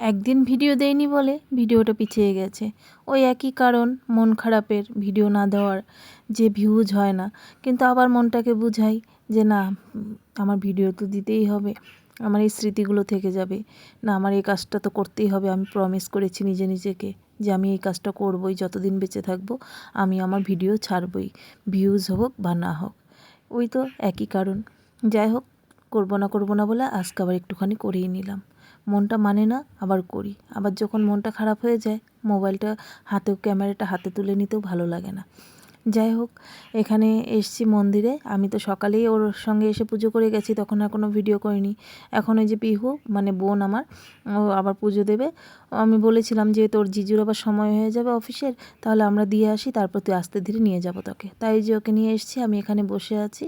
একদিন ভিডিও দেয়নি বলে ভিডিওটা পিছিয়ে গেছে। ওই একই কারণ, মন খারাপের ভিডিও না দেওয়ার যে ভিউজ হয় না। কিন্তু আবার মনটাকে বুঝাই যে, না, আমার ভিডিও তো দিতেই হবে। আমার এই স্মৃতিগুলো থেকে যাবে। না, আমার এই কাজটা তো করতেই হবে। আমি প্রমিস করেছি নিজে নিজেকে যে, আমি এই কাজটা করবই। যতদিন বেঁচে থাকব, আমি আমার ভিডিও ছাড়বই। ভিউজ হোক বা না হোক। ওই তো একই কারণ। যাই হোক, করব না করব না বলে আজকে আবার একটুখানি করেই নিলাম। মনটা মানে না, আবার করি। আবার যখন মনটা খারাপ হয়ে যায়, মোবাইলটা হাতেও, ক্যামেরাটা হাতে তুলে নিতেও ভালো লাগে না। যাই হোক, এখানে এসছি মন্দিরে। আমি তো সকালেই ওর সঙ্গে এসে পুজো করে গেছি, তখন আর কোনো ভিডিও করিনি। এখন ওই যে পিহু মানে বোন আমার, ও আবার পুজো দেবে। আমি বলেছিলাম যে তোর জিজুর আবার সময় হয়ে যাবে অফিসের, তাহলে আমরা দিয়ে আসি, তারপর তুই আস্তে ধীরে নিয়ে যাব তোকে। তাই যে ওকে নিয়ে এসেছি, আমি এখানে বসে আছি।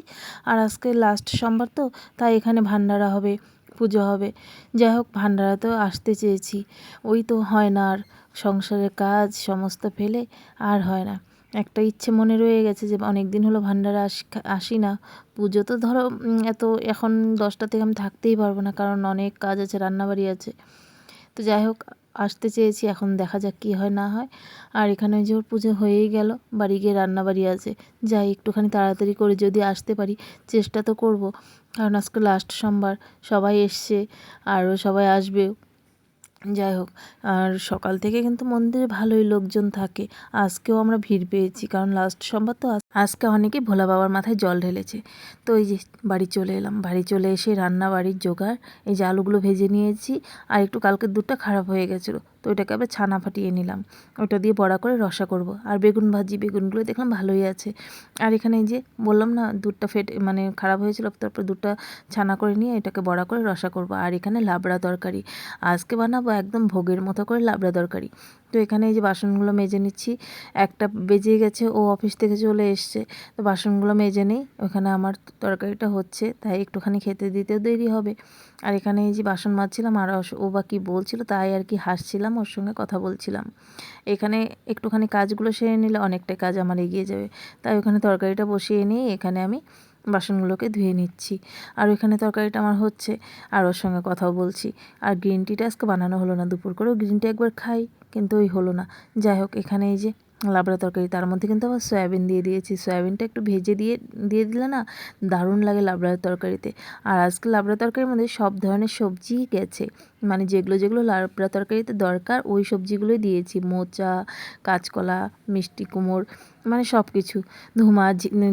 আর আজকে লাস্ট সোমবার তো, তাই এখানে ভান্ডারা হবে। পুজো হবে। যাই হোক ভান্ডারাতেও আসতে চেয়েছি। ওই তো হয় না আর। সংসারের কাজ সমস্ত ফেলে আর হয় না। একটা ইচ্ছে মনে রয়ে গেছে যে অনেক দিন হলো ভান্ডারা আসি আসি না। পুজো তো ধরো এত এখন দশটা থেকে আমি থাকতেই পারব না কারণ অনেক কাজ আছে, রান্নাবাড়ি আছে। তো যাই হোক আসতে চেয়েছি, এখন দেখা যাক কী হয়, না হয়। আর এখানে ওই যে ওর পুজো হয়েই গেল, বাড়ি গিয়ে রান্নাবাড়ি আছে। যাই, একটুখানি তাড়াতাড়ি করে যদি আসতে পারি, চেষ্টা তো করব। কারণ আজকে লাস্ট সোমবার, সবাই এসছে, আরও সবাই আসবে যাই হোক, আর সকাল থেকে কিন্তু মন্দিরে ভালোই লোকজন থাকে। আজকেও আমরা ভিড় পেয়েছি, কারণ লাস্ট সোমবার তো আজ- আজকে অনেকে ভোলা বাবার মাথায় জল ঢেলেছে। তো এই যে বাড়ি চলে এলাম, বাড়ি চলে এসে রান্না বাড়ির জোগাড়, এই যে আলুগুলো ভেজে নিয়েছি, আর একটু কালকের দুধটা খারাপ হয়ে গেছিল। তো ওইটাকে আবার ছানা ফাটিয়ে নিলাম। ওটা দিয়ে বড়া করে রসা করব। আর বেগুন ভাজি বেগুনগুলো দেখলাম ভালোই আছে। আর এখানে যে বললাম না, দুধটা ফেটে মানে খারাপ হয়েছিল, তারপর দুধটা ছানা করে নিয়ে এটাকে বড়া করে রসা করব। আর এখানে লাবড়া তরকারি। আজকে বানাবো একদম ভোগের মতো করে লাবড়া তরকারি। তো এখানে এই যে বাসনগুলো মেজে নিচ্ছি। একটা বেজে গেছে, ও অফিস থেকে চলে এসছে। তো বাসনগুলো মেজে নেই। ওখানে আমার তরকারিটা হচ্ছে, তাই একটুখানি খেতে দিতেও দেরি হবে। আর এখানে এই যে বাসন মাজছিলাম, আর ও বা কী বলছিল, তাই আর কি হাসছিলাম, ওর সঙ্গে কথা বলছিলাম। এখানে একটুখানি কাজগুলো সেরে নিলে অনেকটা কাজ আমার এগিয়ে যাবে। তাই ওখানে তরকারিটা বসিয়ে নিয়ে এখানে আমি বাসনগুলোকে ধুয়ে নিচ্ছি। আর ওইখানে তরকারিটা আমার হচ্ছে, আর ওর সঙ্গে কথাও বলছি। আর গ্রিন টিটা আজকে বানানো হলো না, দুপুর করেও গ্রিন টি একবার খাই, কিন্তু ওই হলো না। যাই হোক, এখানে এই যে লাবড়া তরকারি, তার মধ্যে কিন্তু আবার সয়াবিন দিয়ে দিয়েছি। সয়াবিনটা একটু ভেজে দিয়ে দিয়ে দিলে না দারুণ লাগে লাবড়ার তরকারিতে। আর আজকে লাবড়া তরকারির মধ্যে সব ধরনের সবজিই গেছে। মানে যেগুলো যেগুলো লাবড়া তরকারিতে দরকার, ওই সবজিগুলোই দিয়েছি। মোচা, কাঁচকলা, মিষ্টি কুমড় মানে সব কিছু ধুমা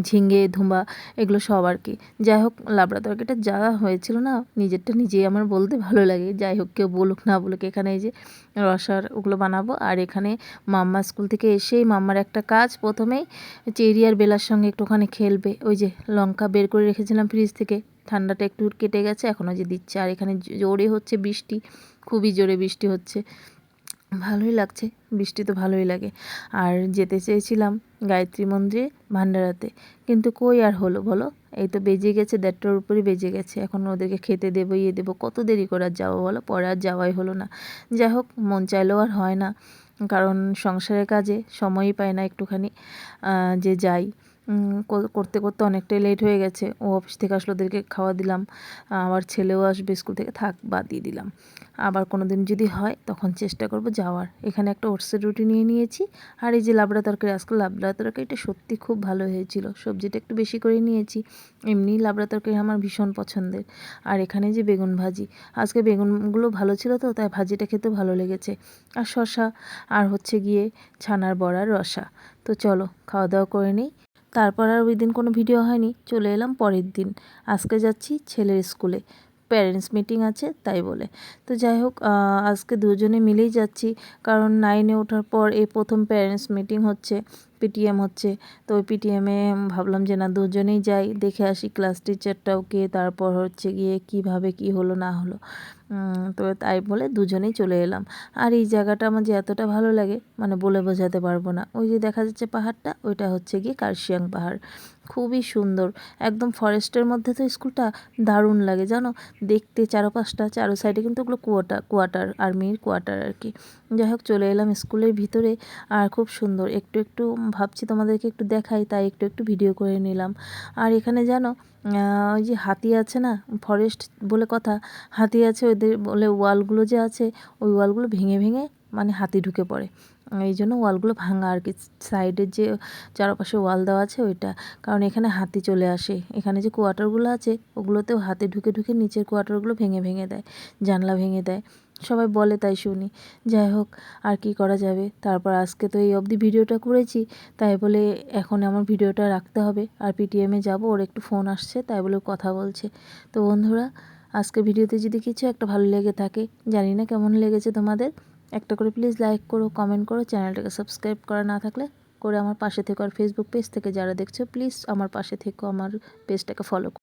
ঝিঙে, ধুমা, এগুলো সব আর কি। যাই হোক, লাবড়া তরকারিটা যা হয়েছিল না, নিজেরটা নিজেই আমার বলতে ভালো লাগে। যাই হোক, কেউ বলুক না বলুক, এখানে এই যে রসার ওগুলো বানাবো। আর এখানে মাম্মা স্কুল থেকে এসেই মাম্মার একটা কাজ। প্রথমেই চেরি আর বেলার সঙ্গে একটুখানি খেলবে। ওই যে লঙ্কা বের করে রেখেছিলাম ফ্রিজ থেকে। ঠান্ডাটা একটু কেটে গেছে এখনও যে দিচ্ছে। আর এখানে জোরে হচ্ছে বৃষ্টি। খুবই জোরে বৃষ্টি হচ্ছে। ভালোই লাগছে। বৃষ্টি তো ভালোই লাগে। আর যেতে চেয়েছিলাম গায়ত্রী মন্দিরে ভান্ডারাতে কিন্তু কই আর হলো বলো? এই তো বেজে গেছে, দেড়টার উপরে বেজে গেছে। এখন ওদেরকে খেতে দেবো ইয়ে দেবো। কত দেরি করে আর যাব বলো? পরে আর যাওয়াই হলো না। যাই হোক, মন চাইলেও আর হয় না। কারণ সংসারের কাজে সময়ই পায় না একটুখানি যে যাই। করতে করতে অনেকটাই লেট হয়ে গেছে। ও অফিস থেকে আসলে, ওদেরকে খাওয়া দিলাম। আবার ছেলেও আসবে স্কুল থেকে থাক, বাদ দিয়ে দিলাম। আবার কোনো দিন যদি হয়, তখন চেষ্টা করব যাওয়ার। এখানে একটা ওটসের রুটি নিয়ে নিয়েছি। আর এই যে লাবড়া তরকারি, আজকে লাবড়া তরকারিটা সত্যি খুব ভালো হয়েছিল। সবজিটা একটু বেশি করে নিয়েছি। এমনি লাবড়া তরকারি আমার ভীষণ পছন্দের। আর এখানে যে বেগুন ভাজি, আজকে বেগুনগুলো ভালো ছিল তো, তাই ভাজিটা খেতে ভালো লেগেছে। আর শশা আর হচ্ছে গিয়ে ছানার বড়ার রসা। তো চলো খাওয়া দাওয়া করে নিই। তারপর আর ওই দিন কোনো ভিডিও হয়নি, চলে এলাম পরের দিন। আজকে যাচ্ছি ছেলের স্কুলে প্যারেন্টস মিটিং আছে, তাই বলে। তো যাই হোক আজকে দুজনে মিলেই যাচ্ছি। কারণ নাইনে ওঠার পর এই প্রথম প্যারেন্টস মিটিং হচ্ছে। পিটিএম হচ্ছে। তো ওই পিটিএমে ভাবলাম যে, না, দুজনেই যাই, দেখে আসি ক্লাস টিচারটাও কে, তারপর হচ্ছে গিয়ে কীভাবে কি হলো, না হলো। তো তাই বলে দুজনেই চলে এলাম। আর এই জায়গাটা আমার যে এতটা ভালো লাগে মানে বলে বোঝাতে পারব না। ওই যে দেখা যাচ্ছে পাহাড়টা, ওইটা হচ্ছে গিয়ে কার্শিয়াং পাহাড়। খুবই সুন্দর। একদম ফরেস্টের মধ্যে তো স্কুলটা দারুণ লাগে, জানো? দেখতে চারপাশটা, চারো সাইডে কিন্তু ওগুলো কোয়াটার কোয়ার্টার আর্মির কোয়ার্টার আর কি। যাই হোক চলে এলাম স্কুলের ভিতরে। আর খুব সুন্দর, একটু একটু ভাবছি তোমাদেরকে একটু দেখাই, তাই একটু একটু ভিডিও করে নিলাম। আর এখানে জানো ওই যে হাতি আছে না ফরেস্ট বলে কথা, হাতি আছে, ওদের বলে ওয়ালগুলো যে আছে, ওই ওয়ালগুলো ভেঙে ভেঙে মানে হাতি ঢুকে পড়ে। এই জন্য ওয়ালগুলো ভাঙা আর কি। সাইডের যে চারপাশে ওয়াল দেওয়া আছে ওইটা। কারণ এখানে হাতি চলে আসে। এখানে যে কোয়ার্টারগুলো আছে, ওগুলোতেও হাতে ঢুকে ঢুকে নিচের কোয়ার্টারগুলো ভেঙে ভেঙে দেয়, জানলা ভেঙে দেয়। সবাই বলে তাই শুনি। যাই হোক, আর কি করা যাবে? তারপর আজকে তো এই অবধি ভিডিওটা করেছি। তাই বলে এখন আমার ভিডিওটা রাখতে হবে। আর পিটিএমে যাব, ওর একটু ফোন আসছে, তাই বলে কথা বলছে। তো বন্ধুরা আজকে ভিডিওতে যদি কিছু একটা ভালো লেগে থাকে, জানি না কেমন লেগেছে তোমাদের। একটা করে প্লিজ লাইক করো কমেন্ট করো চ্যানেলটাকে সাবস্ক্রাইব করা না থাকলে করে আমার পাশে থেকো আর ফেসবুক পেজ থেকে যারা দেখছ প্লিজ আমার পাশে থেকো, আমার পেজটাকে ফলো